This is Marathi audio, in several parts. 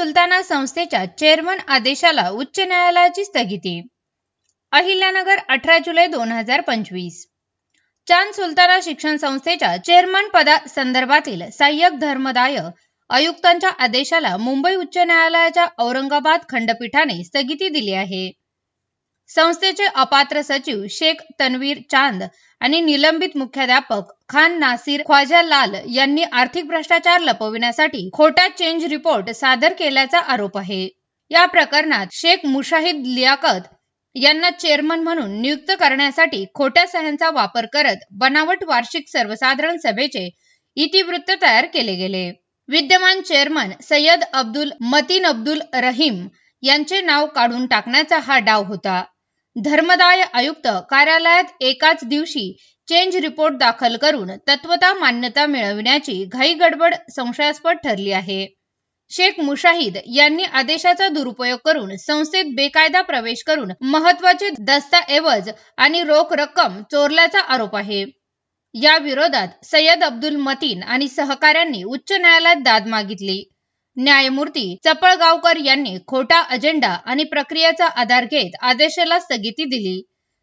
सुलताना संस्थेच्या चेअरमन आदेशाला उच्च न्यायालयाची स्थगिती. अहिल्यानगर अठरा जुलै दोन हजार पंचवीस. चांद सुलताना शिक्षण संस्थेच्या चेअरमन पदा संदर्भातील सहाय्यक धर्मदाय आयुक्तांच्या आदेशाला मुंबई उच्च न्यायालयाच्या औरंगाबाद खंडपीठाने स्थगिती दिली आहे. संस्थेचे अपात्र सचिव शेख तन्वीर चांद आणि निलंबित मुख्याध्यापक खान नासिर ख्वाजा लाल यांनी आर्थिक भ्रष्टाचार लपविण्यासाठी खोटा चेंज रिपोर्ट सादर केल्याचा आरोप आहे. या प्रकरणात शेख मुशाहिद लियाकत यांना चेअरमन म्हणून नियुक्त करण्यासाठी खोट्या सह्यांचा वापर करत बनावट वार्षिक सर्वसाधारण सभेचे इतिवृत्त तयार केले गेले. विद्यमान चेअरमन सय्यद अब्दुल मतीन अब्दुल रहीम यांचे नाव काढून टाकण्याचा हा डाव होता. धर्मदाय आयुक्त कार्यालयात एकाच दिवशी चेंज रिपोर्ट दाखल करून तत्वता मान्यता मिळविण्याची घाई गडबड संशयास्पद ठरली आहे. शेख मुशाहिद यांनी आदेशाचा दुरुपयोग करून संस्थेत बेकायदा प्रवेश करून महत्त्वाचे दस्तऐवज आणि रोख रक्कम चोरल्याचा आरोप आहे. या विरोधात सय्यद अब्दुल मतीन आणि सहकाऱ्यांनी उच्च न्यायालयात दाद मागितली. न्यायमूर्ती चपळगावकर यांनी खोटा अजेंडा आणि प्रक्रियेचा आधार घेत आदेशाला स्थगिती दिली.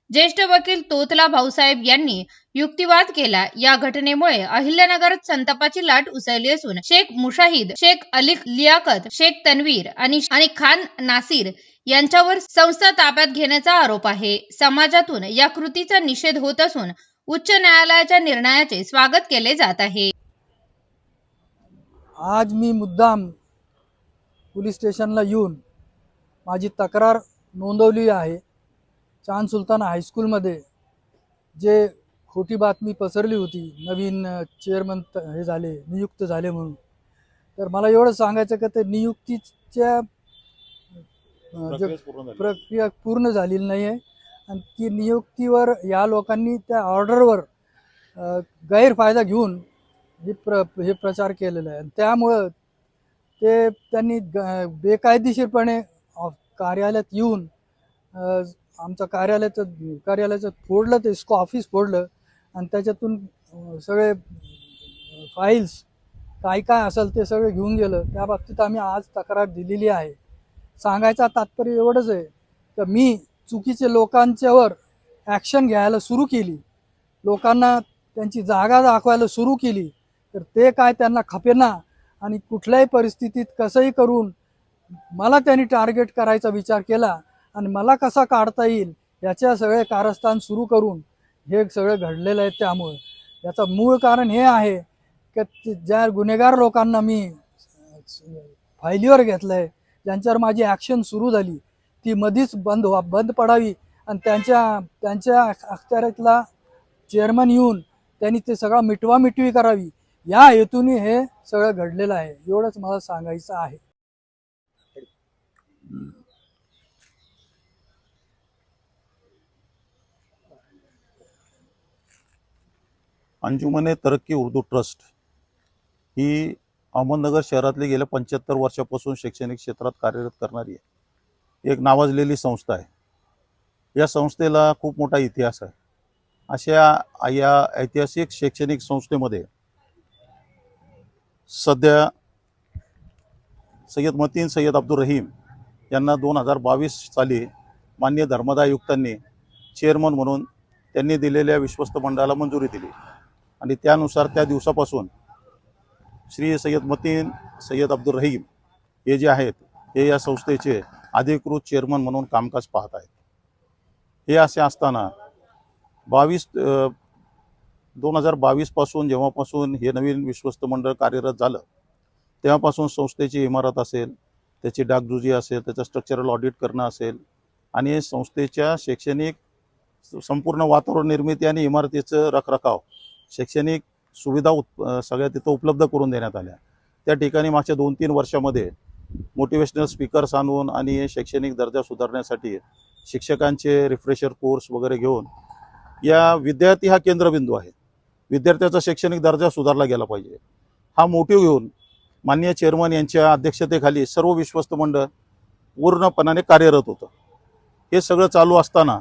ज्येष्ठ वकील तोतला भाऊसाहेब यांनी युक्तिवाद केला. या घटनेमुळे अहिल्यानगरात संतापाची लाट उसळली असून शेख मुशाहिद शेख अली लियाकत शेख तन्वीर आणि आणि खान नासिर यांच्यावर संस्था ताब्यात घेण्याचा आरोप आहे. समाजातून या कृतीचा निषेध होत असून उच्च न्यायालयाच्या निर्णयाचे स्वागत केले जात आहे. आज मी मुद्दाम पोलीस स्टेशनला येऊन माझी तक्रार नोंदवली आहे. चांद सुलतान हायस्कूलमध्ये जे खोटी बातमी पसरली होती नवीन चेअरमन हे झाले नियुक्त झाले म्हणून. तर मला एवढं सांगायचं का ते नियुक्तीच्या प्रक्रिया पूर्ण झालेली नाही आहे. आणि ती नियुक्तीवर या लोकांनी त्या ऑर्डरवर गैरफायदा घेऊन हे प्र हे प्रचार केलेला आहे. आणि त्यामुळं ते त्यांनी ग बेकायदेशीरपणे कार्यालयात येऊन आमचं कार्यालयाचं कार्यालयाचं फोडलं ते इसको ऑफिस फोडलं आणि त्याच्यातून सगळे फाईल्स काय काय असेल ते सगळं घेऊन गेलं. त्या बाबतीत आम्ही आज तक्रार दिलेली आहे. सांगायचं तात्पर्य एवढंच आहे की मी चुकीचे लोकांच्यावर ॲक्शन घ्यायला सुरू केली. लोकांना त्यांची जागा दाखवायला सुरू केली. तर ते काय त्यांना खपेना आणि कुठल्याही परिस्थितीत कसंही करून मला त्यांनी टार्गेट करायचा विचार केला आणि मला कसा काढता येईल याच्या सगळे कारस्थान सुरू करून हे सगळं घडलेलं आहे त्यामुळं. याचं मूळ कारण हे आहे की ज्या गुन्हेगार लोकांना मी फायलीवर घेतलं आहे ज्यांच्यावर माझी ॲक्शन सुरू झाली ती मधीच बंद व्हा बंद पडावी आणि त्यांच्या त्यांच्या अखत्यारीतला चेअरमन येऊन त्यांनी ते सगळं मिटवा मिटवी करावी. या हेतूने हे सगळं घडलेलं आहे. एवढंच मला सांगायचं आहे. अंजुमने तरक्की उर्दू ट्रस्ट. ही अहमदनगर शहरातली गेल्या पंच्याहत्तर वर्षापासून शैक्षणिक क्षेत्रात कार्यरत करणारी आहे. एक नावाजलेली संस्था आहे. या संस्थेला खूप मोठा इतिहास आहे. अशा या ऐतिहासिक शैक्षणिक संस्थेमध्ये सध्या सय्यद मतीन सय्यद अब्दुल रहीम यांना दोन हजार बावीस साली मान्य धर्मदायुक्तांनी चेअरमन म्हणून त्यांनी दिलेल्या विश्वस्त मंडळाला मंजुरी दिली. आणि त्यानुसार त्या दिवसापासून श्री सय्यद मतीन सय्यद अब्दुल रहीम हे जे आहेत हे या संस्थेचे अधिकृत चेअरमन म्हणून कामकाज पाहत आहेत. हे असे असताना बावीस दोन हजार बावीसपासून जेव्हापासून हे नवीन विश्वस्त मंडळ कार्यरत झालं तेव्हापासून संस्थेची इमारत असेल त्याची डागडुजी असेल त्याचं स्ट्रक्चरल ऑडिट करणं असेल आणि संस्थेच्या शैक्षणिक संपूर्ण वातावरण निर्मिती आणि इमारतीचं रखरखाव शैक्षणिक सुविधा उत् सगळ्या तिथं उपलब्ध करून देण्यात आल्या. त्या ठिकाणी मागच्या दोन तीन वर्षामध्ये मोटिवेशनल स्पीकर्स आणून आणि शैक्षणिक दर्जा सुधारण्यासाठी शिक्षकांचे रिफ्रेशर कोर्स वगैरे घेऊन या विद्यार्थी हा केंद्रबिंदू आहे. विद्यार्थ्याचा शैक्षणिक दर्जा सुधारला गेला पाहिजे. हा मोटिव्ह घेऊन माननीय चेअरमन यांच्या अध्यक्षतेखाली सर्व विश्वस्त मंडळ पूर्णपणाने कार्यरत होतं. हे सगळं चालू असताना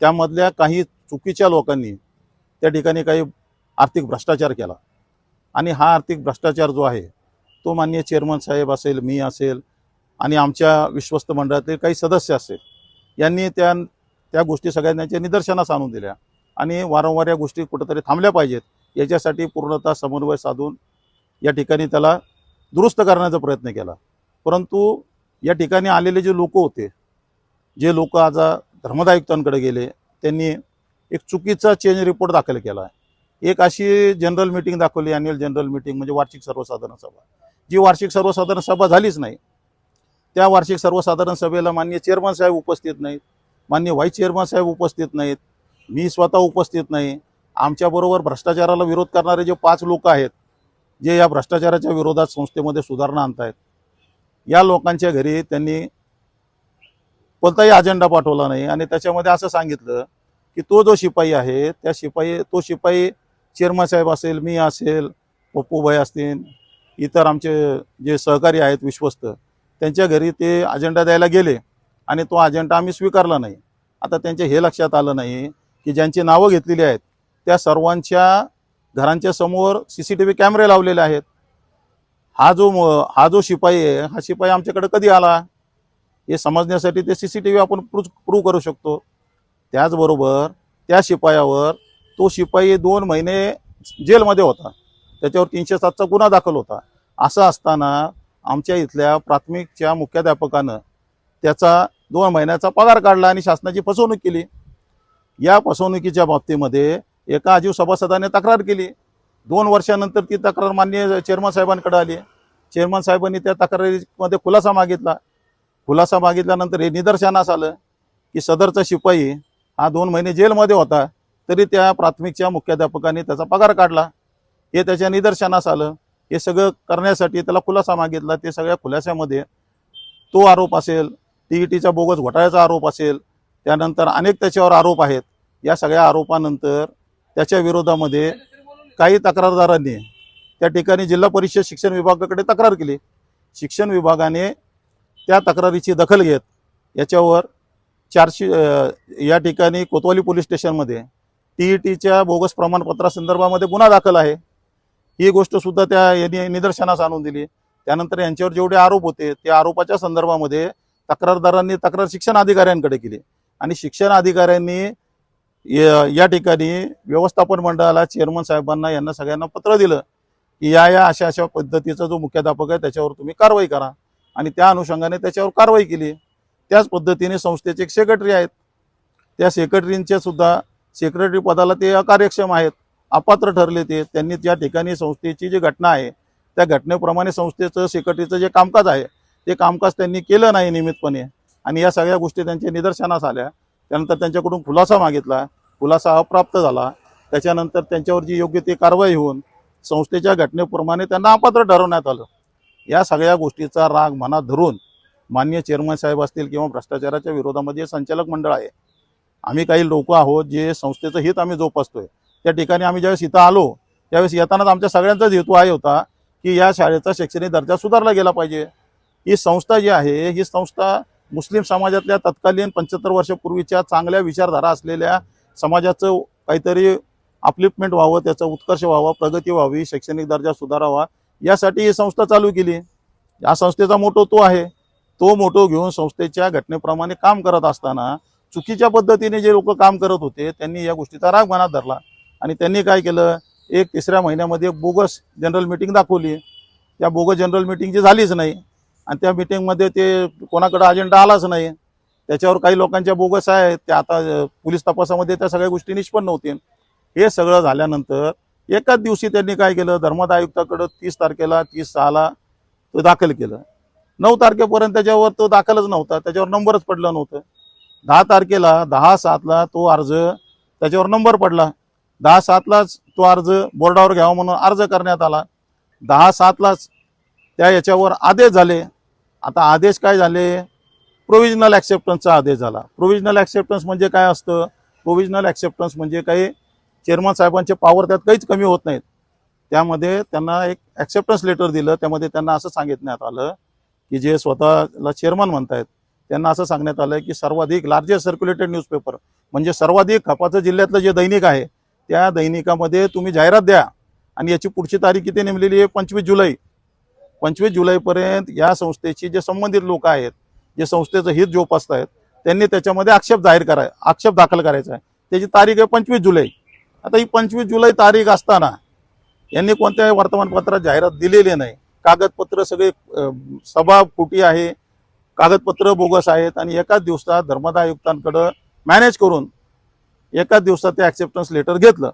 त्यामधल्या काही चुकीच्या लोकांनी त्या ठिकाणी काही आर्थिक भ्रष्टाचार केला. आणि हा आर्थिक भ्रष्टाचार जो आहे तो मान्य चेअरमन साहेब असेल मी असेल आणि आमच्या विश्वस्त मंडळातील काही सदस्य असेल यांनी त्या त्या गोष्टी सगळ्यांच्या निदर्शनास आणून दिल्या. आणि वारंवार या गोष्टी कुठंतरी थांबल्या पाहिजेत. याच्यासाठी पूर्णतः समन्वय साधून या ठिकाणी त्याला दुरुस्त करण्याचा प्रयत्न केला. परंतु या ठिकाणी आलेले जे लोक होते जे लोक आज धर्मदायुक्तांकडे गेले त्यांनी एक चुकीचा चेंज रिपोर्ट दाखल केला. एक अशी जनरल मिटिंग दाखवली अॅन्युअल जनरल मिटिंग म्हणजे वार्षिक सर्वसाधारण सभा. जी वार्षिक सर्वसाधारण सभा झालीच नाही. त्या वार्षिक सर्वसाधारण सभेला मान्य चेअरमन साहेब उपस्थित नाहीत मान्य व्हाईस चेअरमन साहेब उपस्थित नाहीत. मी स्वतः उपस्थित नाही. आमच्याबरोबर भ्रष्टाचाराला विरोध करणारे जे पाच लोक आहेत जे या भ्रष्टाचाराच्या विरोधात संस्थेमध्ये सुधारणा आणतायत या लोकांच्या घरी त्यांनी कोणताही अजेंडा पाठवला नाही. आणि त्याच्यामध्ये असं सांगितलं की तो जो शिपाई आहे त्या शिपाई तो शिपाई चेअरमन साहेब असेल मी असेल पप्पूभाई असतील इतर आमचे जे सहकारी आहेत विश्वस्त त्यांच्या घरी ते अजेंडा द्यायला गेले आणि तो अजेंडा आम्ही स्वीकारला नाही. आता त्यांच्या हे लक्षात आलं नाही की ज्यांची नावं घेतलेली आहेत त्या सर्वांच्या घरांच्या समोर सी सी टी व्ही कॅमेरे लावलेले आहेत. हा जो म- हा जो शिपाई आहे हा शिपाई आमच्याकडे कधी आला? हे समजण्यासाठी ते सी सी टी व्ही आपण प्रू प्रूव्ह करू शकतो. त्याचबरोबर त्या शिपायावर तो शिपाई दोन महिने जेलमध्ये होता. त्याच्यावर तीनशे सातचा गुन्हा दाखल होता. असं असताना आमच्या इथल्या प्राथमिकच्या मुख्याध्यापकानं त्याचा दोन महिन्याचा पगार काढला आणि शासनाची फसवणूक केली. या फसवणुकीच्या बाबतीमध्ये एका आजीव सभासदाने तक्रार केली. दोन वर्षानंतर ती तक्रार मान्य चेअरमन साहेबांकडे आली. चेअरमन साहेबांनी त्या तक्रारीमध्ये खुलासा मागितला. खुलासा मागितल्यानंतर हे निदर्शनास आलं की सदरचा शिपाई हा दोन महिने जेलमध्ये होता तरी त्या प्राथमिकच्या मुख्याध्यापकाने त्याचा पगार काढला. हे त्याच्या निदर्शनास आलं. हे सगळं करण्यासाठी त्याला खुलासा मागितला. ते सगळ्या खुलाशामध्ये तो आरोप असेल टी ई टीचा बोगस घोटाळ्याचा आरोप असेल त्यानंतर अनेक त्याच्यावर आरोप आहेत. या सगळ्या आरोपानंतर त्याच्या विरोधामध्ये काही तक्रारदारांनी त्या ठिकाणी जिल्हा परिषद शिक्षण विभागाकडे तक्रार केली. शिक्षण विभागाने त्या तक्रारीची दखल घेत याच्यावर चारशे या ठिकाणी कोतवाली पोलीस स्टेशनमध्ये टी ई टीच्या बोगस प्रमाणपत्रासंदर्भामध्ये गुन्हा दाखल आहे. ही गोष्ट सुद्धा त्या यांनी निदर्शनास आणून दिली. त्यानंतर यांच्यावर जेवढे आरोप होते त्या आरोपाच्या संदर्भामध्ये तक्रारदारांनी तक्रार शिक्षण अधिकाऱ्यांकडे केली. आणि शिक्षण अधिकाऱ्यांनी या ठिकाणी व्यवस्थापन मंडळाला चेअरमन साहेबांना यांना सगळ्यांना पत्र दिलं की या या अशा अशा पद्धतीचा जो मुख्याध्यापक आहे त्याच्यावर तुम्ही कारवाई करा. आणि त्या अनुषंगाने त्याच्यावर कारवाई केली. त्याच पद्धतीने संस्थेचे एक सेक्रेटरी आहेत. त्या सेक्रेटरींचे सुद्धा सेक्रेटरी पदाला ते अकार्यक्षम आहेत. अपात्र ठरले ते. त्यांनी त्या ठिकाणी संस्थेची जी घटना आहे त्या घटनेप्रमाणे संस्थेचं सेक्रेटरीचं जे कामकाज आहे ते कामकाज त्यांनी केलं नाही नियमितपणे. आणि या सगळ्या गोष्टी त्यांच्या निदर्शनास आल्या. त्यानंतर त्यांच्याकडून खुलासा मागितला. खुलासा अप्राप्त झाला. त्याच्यानंतर त्यांच्यावर जी योग्य ती कारवाई होऊन संस्थेच्या घटनेप्रमाणे त्यांना अपात्र ठरवण्यात आलं. या सगळ्या गोष्टीचा राग मनात धरून मान्य चेअरमन साहेब असतील किंवा भ्रष्टाचाराच्या विरोधामध्ये संचालक मंडळ आहे. आम्ही काही लोक आहोत जे संस्थेचं हित आम्ही जोपासतोय. त्या ठिकाणी आम्ही ज्यावेळेस इथं आलो त्यावेळेस येतानाच आमच्या सगळ्यांचाच हेतू आहे होता की या शाळेचा शैक्षणिक दर्जा सुधारला गेला पाहिजे. ही संस्था जी आहे ही संस्था मुस्लिम समाजातल्या तत्कालीन पंच्याहत्तर वर्षापूर्वीच्या चांगल्या विचारधारा असलेल्या समाजाचं काहीतरी अपलिफ्टमेंट व्हावं त्याचा उत्कर्ष व्हावा प्रगती व्हावी शैक्षणिक दर्जा सुधारावा यासाठी ही संस्था चालू केली. या संस्थेचा मोटो तो आहे. तो मोटो घेऊन संस्थेच्या घटनेप्रमाणे काम करत असताना चुकीच्या पद्धतीने जे लोक काम करत होते त्यांनी या गोष्टीचा राग मनात धरला. आणि त्यांनी काय केलं? एक तिसऱ्या महिन्यामध्ये एक बोगस जनरल मिटिंग दाखवली. त्या बोगस जनरल मिटिंगची झालीच नाही आणि त्या मिटिंगमध्ये ते कोणाकडे अजेंडा आलाच नाही. त्याच्यावर काही लोकांच्या बोगस आहेत. त्या आता पोलीस तपासामध्ये त्या सगळ्या गोष्टी निष्पन्न होतील. हे सगळं झाल्यानंतर एकाच दिवशी त्यांनी काय केलं? धर्मदा आयुक्ताकडं तीस तारखेला तीस सहाला तो दाखल केलं. नऊ तारखेपर्यंत त्याच्यावर तो दाखलच नव्हता. त्याच्यावर नंबरच पडलं नव्हतं. दहा तारखेला दहा सातला तो अर्ज त्याच्यावर नंबर पडला. दहा सातलाच तो अर्ज बोर्डावर घ्यावा म्हणून अर्ज करण्यात आला. दहा सातलाच त्या याच्यावर आदेश झाले. आता आदेश काय झाले? प्रोव्हिजनल ॲक्सेप्टन्सचा आदेश झाला. प्रोव्हिजनल ॲक्सेप्टन्स म्हणजे काय असतं? प्रोव्हिजनल ॲक्सेप्टन्स म्हणजे काही चेअरमन साहेबांचे पॉवर त्यात काहीच कमी होत नाहीत. त्यामध्ये त्यांना एक ॲक्सेप्टन्स लेटर दिलं. त्यामध्ये त्यांना असं सांगितण्यात आलं की जे स्वतःला चेअरमन म्हणतायत त्यांना असं सांगण्यात आलं की सर्वाधिक लार्जेस्ट सर्क्युलेटेड न्यूजपेपर म्हणजे सर्वाधिक खपाचं जिल्ह्यातलं जे दैनिक आहे त्या दैनिकामध्ये तुम्ही जाहिरात द्या. आणि याची पुढची तारीख किती नेमलेली आहे? पंचवीस जुलै. पंचवीस जुलैपर्यंत या संस्थेची जे संबंधित लोक आहेत जे संस्थेचं हित जोपासत आहेत त्यांनी त्याच्यामध्ये आक्षेप जाहीर कराय आक्षेप दाखल करायचा आहे. त्याची तारीख आहे पंचवीस जुलै. आता ही पंचवीस जुलै तारीख असताना यांनी कोणत्याही वर्तमानपत्रात जाहिरात दिलेली नाही. कागदपत्र सगळे सभा कुटी आहे कागदपत्र बोगस आहेत आणि एकाच दिवसात धर्मदाय आयुक्तांकडं मॅनेज करून एकाच दिवसात ते ॲक्सेप्टन्स लेटर घेतलं.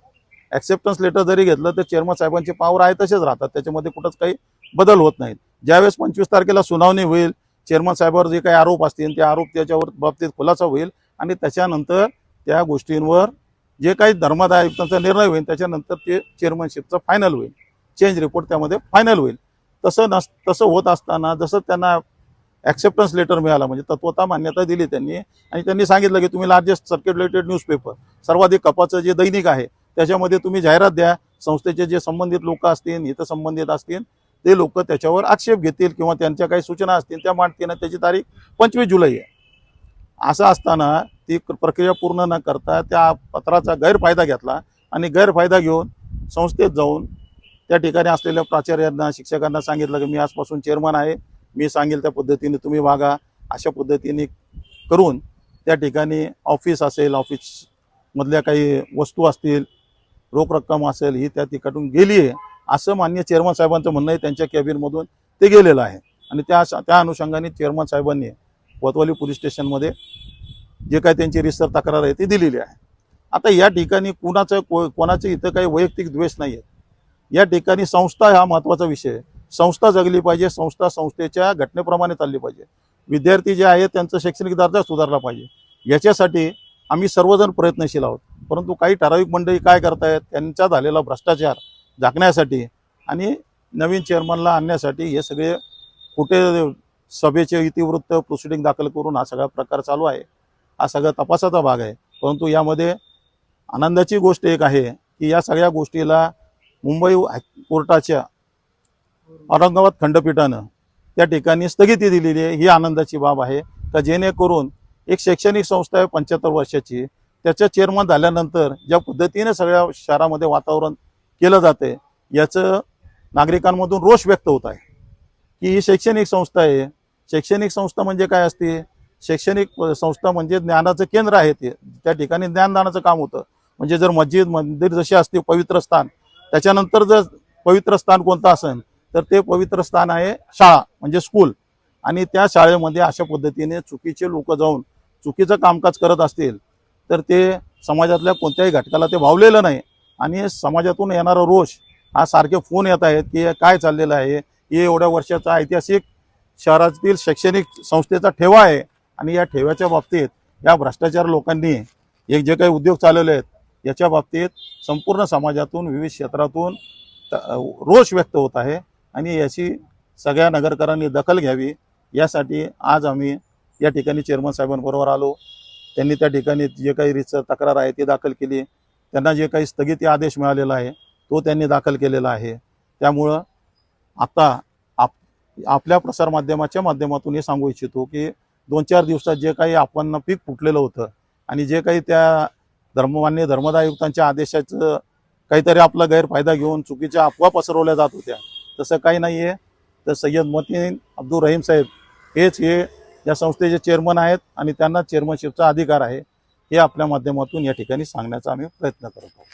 ॲक्सेप्टन्स लेटर जरी घेतलं तर चेअरमन साहेबांची पावर आहे तसेच राहतात. त्याच्यामध्ये कुठंच काही बदल होत नाहीत. ज्यावेळेस पंचवीस तारखेला सुनावणी होईल चेअरमन साहेबावर जे काही आरोप असतील ते आरोप त्याच्यावर बाबतीत खुलासा होईल आणि त्याच्यानंतर त्या गोष्टींवर जे काही धर्मादाय आयुक्तांचा निर्णय होईल त्याच्यानंतर ते चेअरमनशिपचं फायनल होईल. चेंज रिपोर्ट त्यामध्ये फायनल होईल. तसं नस तसं होत असताना जसं त्यांना ॲक्सेप्टन्स लेटर मिळाला म्हणजे तत्वता मान्यता दिली त्यांनी आणि त्यांनी सांगितलं की तुम्ही लार्जेस्ट सर्क्युलेटेड न्यूजपेपर सर्वाधिक कपाचं जे दैनिक आहे त्याच्यामध्ये तुम्ही जाहिरात द्या संस्थेचे जे संबंधित लोक असतील इथं संबंधित असतील ते लोक त्याच्यावर आक्षेप घेतील किंवा त्यांच्या काही सूचना असतील त्या मांडतील त्याची तारीख पंचवीस जुलै आहे. असं असताना ती प्रक्रिया पूर्ण न करता त्या पत्राचा गैरफायदा घेतला आणि गैरफायदा घेऊन संस्थेत जाऊन त्या ठिकाणी असलेल्या प्राचार्यांना शिक्षकांना सांगितलं की मी आजपासून चेअरमन आहे मी सांगेल त्या पद्धतीने तुम्ही वागा अशा पद्धतीने करून त्या ठिकाणी ऑफिस असेल ऑफिसमधल्या काही वस्तू असतील रोख रक्कम असेल ही त्या तिकडून गेली आहे. असं मान्य चेअरमन साहेबांचं म्हणणं आहे त्यांच्या कॅबिनमधून ते गेलेलं आहे. आणि त्या त्या अनुषंगाने चेअरमन साहेबांनी कोतवाली पोलीस स्टेशनमध्ये जे काही त्यांची रिसर तक्रार आहे ती दिलेली आहे. आता या ठिकाणी कुणाचं को कोणाचं इथं काही वैयक्तिक द्वेष नाही आहे या ठिकाणी संस्था हा महत्त्वाचा विषय आहे. संस्था जगली पाहिजे संस्था संस्थेच्या घटनेप्रमाणे चालली पाहिजे. विद्यार्थी जे आहेत त्यांचा शैक्षणिक दर्जा सुधारला पाहिजे. याच्यासाठी आम्ही सर्वजण प्रयत्नशील आहोत. परंतु काही ठराविक मंडळी काय करतायत त्यांचा झालेला भ्रष्टाचार झाकण्यासाठी आणि नवीन चेअरमनला आणण्यासाठी हे सगळे कुठे सभेचे इतिवृत्त प्रोसिडिंग दाखल करून हा सगळा प्रकार चालू आहे. हा सगळा तपासाचा भाग आहे. परंतु यामध्ये आनंदाची गोष्ट एक आहे की या सगळ्या गोष्टीला मुंबई हाय- कोर्टाच्या औरंगाबाद खंडपीठानं त्या ठिकाणी स्थगिती दिलेली आहे. ही आनंदाची बाब आहे का जेणेकरून एक शैक्षणिक संस्था आहे पंच्याहत्तर वर्षाची. त्याच्या चेअरमन झाल्यानंतर ज्या पद्धतीने सगळ्या शहरामध्ये वातावरण केलं जाते याचं नागरिकांमधून रोष व्यक्त होत आहे की ही शैक्षणिक संस्था आहे. शैक्षणिक संस्था म्हणजे काय असते? शैक्षणिक संस्था म्हणजे ज्ञानाचं केंद्र आहे ते. त्या ठिकाणी ज्ञानदानाचं काम होतं. म्हणजे जर मस्जिद मंदिर जशी असते पवित्र स्थान त्याच्यानंतर जर पवित्र स्थान कोणतं असेल तर ते पवित्र स्थान आहे शाळा म्हणजे स्कूल आणि त्या शाळेमध्ये अशा पद्धतीने चुकीचे लोक जाऊन चुकीचं कामकाज करत असतील तर ते समाजातल्या कोणत्याही घटकाला ते भावलेलं नाही. आणि समाजातून येणारा रोष हा सारखे फोन येत आहेत की काय चाललेलं आहे हे एवढ्या वर्षाचा ऐतिहासिक शहरातील शैक्षणिक संस्थेचा ठेवा आहे आणि या ठेव्याच्या बाबतीत या भ्रष्टाचार लोकांनी एक जे काही उद्योग चालवले आहेत याच्या बाबतीत संपूर्ण समाजातून विविध क्षेत्रातून त- रोष व्यक्त होत आहे आणि याची सगळ्या नगरकरांनी दखल घ्यावी. यासाठी आज आम्ही या ठिकाणी चेअरमन साहेबांबरोबर आलो. त्यांनी त्या ठिकाणी जे काही रीतसर तक्रार आहे ती दाखल केली. त्यांना जे काही स्थगिती आदेश मिळालेला आहे तो त्यांनी दाखल केलेला आहे. त्यामुळं आता आप आपल्या प्रसारमाध्यमाच्या माध्यमातून हे सांगू इच्छितो की दोन चार दिवसात जे काही आपण पीक फुटलेलं होतं आणि जे काही त्या धर्ममान्य धर्मदायुक्तांच्या आदेशाचं काहीतरी आपला गैरफायदा घेऊन चुकीच्या अफवा पसरवल्या जात होत्या तसं काही नाही आहे तर सय्यद मतीन अब्दुल रहीम साहेब हेच हे या संस्थेचे चेअरमन आहेत आणि त्यांना चेअरमनशिपचा अधिकार आहे. हे आपल्या माध्यमातून या ठिकाणी सांगण्याचा आम्ही प्रयत्न करत आहोत.